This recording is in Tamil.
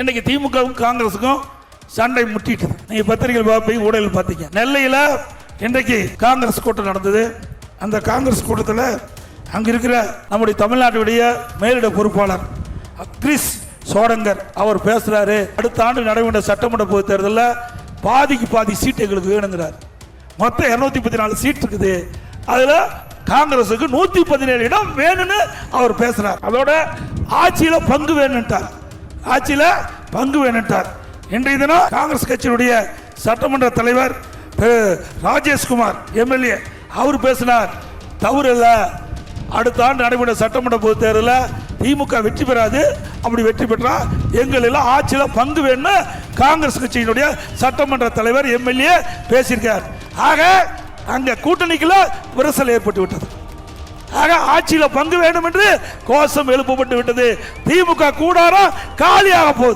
இன்னைக்கு திமுகவும் காங்கிரஸுக்கும் சண்டை முட்டிட்டு. நீங்க பத்திரிகைகள் பார்ப்பீங்க ஊடகில் பார்த்தீங்க நெல்லையில் இன்றைக்கு காங்கிரஸ் கூட்டம் நடந்தது. அந்த காங்கிரஸ் கூட்டத்தில் அங்கே இருக்கிற நம்முடைய தமிழ்நாட்டுடைய மேலிட பொறுப்பாளர் கிறிஸ் சோடங்கர் அவர் பேசுகிறாரு அடுத்த ஆண்டு நடைபெற்ற சட்டமன்ற பொது தேர்தலில் பாதிக்கு பாதி சீட்டு எங்களுக்கு வேணுங்கிறார். மொத்தம் இரநூத்தி முப்பத்தி நாலு சீட் இருக்குது. அதில் காங்கிரஸுக்கு நூற்றி பதினேழு இடம் வேணும்னு அவர் பேசுகிறார் அதோட ஆட்சியில் பங்கு வேணுன்ட்டார் ஆட்சியில் பங்கு வேணும்ட்டார் இன்றைய தினம் காங்கிரஸ் கட்சியினுடைய சட்டமன்ற தலைவர் திரு ராஜேஷ்குமார் எம்எல்ஏ அவர் பேசினார். தவறு இல்லை அடுத்த ஆண்டு நடைபெற்ற சட்டமன்ற பொதுத் தேர்தலில் திமுக வெற்றி பெறாது. அப்படி வெற்றி பெற்றா எங்கள் எல்லாம் ஆட்சியில் பங்கு வேணும்னு காங்கிரஸ் கட்சியினுடைய சட்டமன்ற தலைவர் எம்எல்ஏ பேசியிருக்கார். ஆக அங்கே கூட்டணிக்குள்ள விரசல் ஏற்பட்டு விட்டது ஆக ஆட்சியில் பங்கு வேண்டும் என்று கோஷம் எழுப்பப்பட்டு விட்டது. திமுக கூடாரம் காலியாக போகுது.